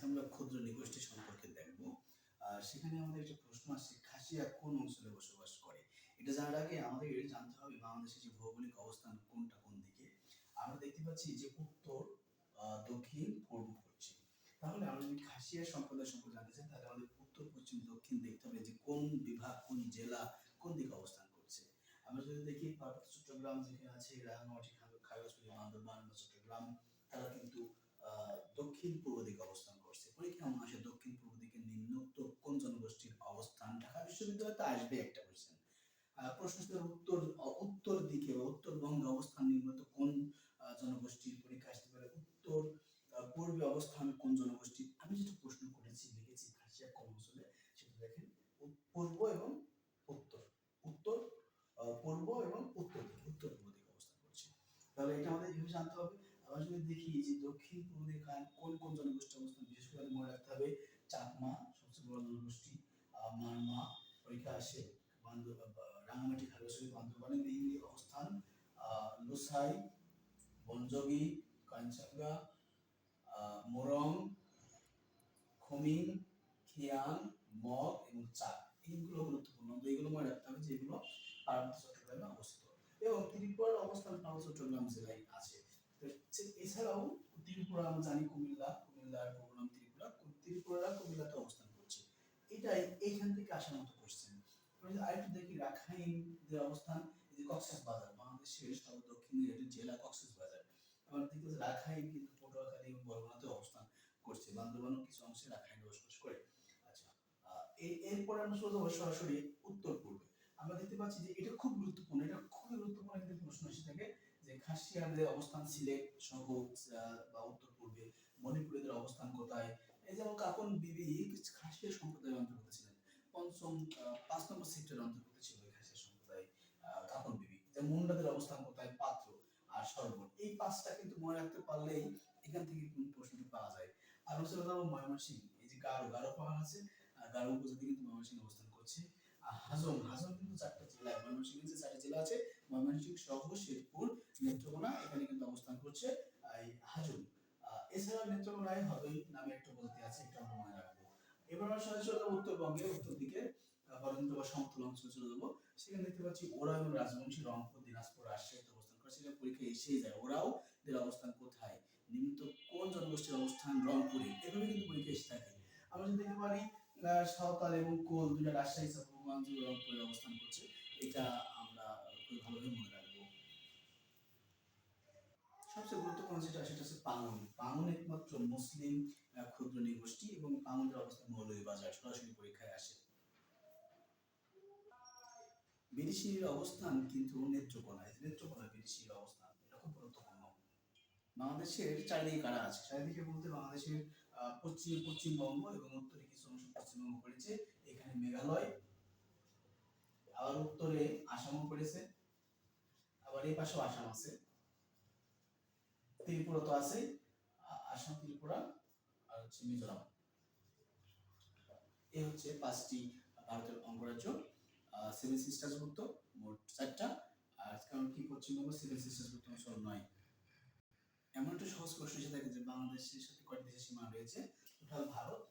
আজকে আমরা ক্ষুদ্র নিগোষ্ঠী সম্পর্কে দেখব। আহ, সেখানে আমাদের একটা প্রশ্ন আছে খাসিয়া কোন অঞ্চলে বসবাস করে? এটা জানার আগে আমাদের জানতে হবে বাংলাদেশের যে ভৌগোলিক অবস্থান কোনটা কোন দিকে। আমরা দেখতে পাচ্ছি যে উত্তর দক্ষিণ পূর্ব পশ্চিম। তাহলে আমরা যদি খাসিয়া সম্প্রদায় সম্পর্কে জানতে চাই তাহলে আমাদের উত্তর পশ্চিম দক্ষিণ দেখতে হবে যে কোন বিভাগ কোন জেলা কোন দিকে অবস্থান করছে। আমরা যদি দেখি চট্টগ্রাম যেখানে আছে রাঙামাটি খাগ- খাগড়াছড়ি বান্দরবান বা চট্টগ্রাম তারা কিন্তু দক্ষিণ পূর্ব অবস্থান ঢাকা বিশ্ববিদ্যালয়তে আসবে একটা কোশ্চেন প্রশ্ন ছিল উত্তর উত্তর দিকে বা উত্তরবঙ্গে অবস্থান নিম্নত কোন জনগোষ্ঠীর পরীক্ষা আসতে পারে? উত্তর পূর্বে অবস্থান কোন জনগোষ্ঠীর? আমি যেটা প্রশ্ন করেছি, লিখেছি খাসিয়া কোন অঞ্চলে সেটা দেখেন। পূর্ব এবং উত্তর। উত্তর পূর্ব এবং উত্তর দিকে, উত্তর পূর্ব দিকে অবস্থান করছে। তাহলে এটা আমাদের এভাবে জানতে হবে। আবার যদি দেখি যে দক্ষিণ পূর্ব দিকে কোন কোন জনগোষ্ঠী অবস্থান, বিশেষ করে মনে রাখতে হবে, চাকমা সবচেয়ে বড় জনগোষ্ঠী মারমা পরীক্ষা আসে রাঙামাটি খাগড়াছড়ি বান্দরবানে মেইনলি অবস্থান লুসাই, বনজগি কাঞ্চাঙ্গা মোরং, খমিং, খিয়াং, মগ এবং চা এইগুলো গুরুত্বপূর্ণ। এইগুলো মনে রাখতে হবে যে এগুলো পার্বত্য চট্টগ্রামে অবস্থিত। এবং ত্রিপুরার অবস্থান চট্টগ্রাম জেলায় আছে। এছাড়াও ত্রিপুরা আমরা জানি কুমিল্লা, কুমিল্লার পূর্ব নাম ত্রিপুরা। ত্রিপুরা কুমিল্লাতে অবস্থান করছে এটাই এইখান থেকে আসার মতো কোশ্চেন আরেকটু দেখি, রাখাইনদের অবস্থান কক্সেস বাজার, বাংলাদেশের সর্ব দক্ষিণের জেলা কক্সেস বাজার। দেখতে পাচ্ছি রাখাইন কিন্তু পটুয়াখালী এবং বরগুনাতে অবস্থান করছে। বান্দরবানও কিছু অংশে রাখাইন বসবাস করে। আচ্ছা এই এরপরে আমরা চলে সরাসরি উত্তর পূর্বে। আমরা দেখতে পাচ্ছি যে এটা খুব গুরুত্বপূর্ণ, এটা খুবই গুরুত্বপূর্ণ একটা প্রশ্ন এসে থাকে যে খাসিয়াদের অবস্থান সিলেট সহ বা উত্তর পূর্বে। মণিপুরীদের অবস্থান কোথায়? এই যেমন কাপন বিবি খাসিয়া সম্প্রদায়ের অন্তর্গত ছিলেন, পঞ্চম পাঁচ নম্বর সেক্টরের অন্তর্গত ছিল এই খাসিয়া সম্প্রদায় কাপন বিবি। যে মুন্ডাদের অবস্থান কোথায়? পাত্র আর সর্বণ এই পাঁচটা কিন্তু মনে রাখতে পারলেই এখান থেকে কিন্তু প্রশ্নটি পাওয়া যায়। আর হচ্ছে হলো ময়মনসিংহ, এই যে গারো গারো পাহাড় আছে, আর গারো উপজাতি কিন্তু ময়মনসিংহ অবস্থান করছে। আর হাজং হাজং কিন্তু চারটা জেলা ময়মনসিংহ যে চারটি জেলা আছে, ময়মনসিংহ সহ শেরপুর নেত্রকোনা এখানে কিন্তু অবস্থান করছে এই হাজং আহ, হদই নামে একটা উপজাতি আছে রাখব। এবার আমরা সরাসরি উত্তরবঙ্গে উত্তর দিকে বরেন্দ্র বা সমতল চলে যাব। সেখানে দেখতে পাচ্ছি ওরা এবং রাজবংশী, রংপুর, দিনাজপুর, রাজশাহীতে অবস্থান করে। সেখানে পরীক্ষা এসেই যায়, ওরাও এদের অবস্থান কোথায়? নিমিত্ত কোন জনগোষ্ঠীর অবস্থান রংপুরে? এভাবে কিন্তু পরীক্ষা এসে থাকে। আমরা যদি দেখতে পারি সাঁওতাল এবং কোল দুটা রাজশাহী চাপাগঞ্জ রংপুরে অবস্থান করছে। এটা আমরা খুব ভালোভাবে মনে রাখব। যেটা সেটা হচ্ছে পাঙ্গন। পাঙ্গন একমাত্র মুসলিম ক্ষুদ্র নিগোষ্ঠী এবং পাঙ্গনের অবস্থান মৌলভীবাজার সরাসরি পরীক্ষায় আসে। বিদেশির অবস্থান কিন্তু নেত্রকোনায় নেত্রকোনায় বিদেশির অবস্থান, এটা খুব গুরুত্বপূর্ণ। বাংলাদেশের চারিদিকে কারা আছে? চারিদিকে বলতে বাংলাদেশের পশ্চিম, পশ্চিমবঙ্গ এবং উত্তরে কিছু অংশ পশ্চিমবঙ্গ পড়েছে। এখানে মেঘালয়, আবার উত্তরে আসামও পড়েছে, আবার এই পাশেও আসাম আছে। ত্রিপুরা তো আছে আসাম, ত্রিপুরা আর হচ্ছে মিজোরাম। এই হচ্ছে পাঁচটি ভারতের অঙ্গরাজ্য। সেভেন সিস্টার্স ভুক্ত, মোট চারটা। আর কারণ কি পশ্চিমবঙ্গ সেভেন সিস্টার্স ভুক্ত অঞ্চল নয়। এমন একটা সহজ প্রশ্ন এসে থাকে যে বাংলাদেশের সাথে কয়টি দেশের সীমানা রয়েছে। টোটাল ভারত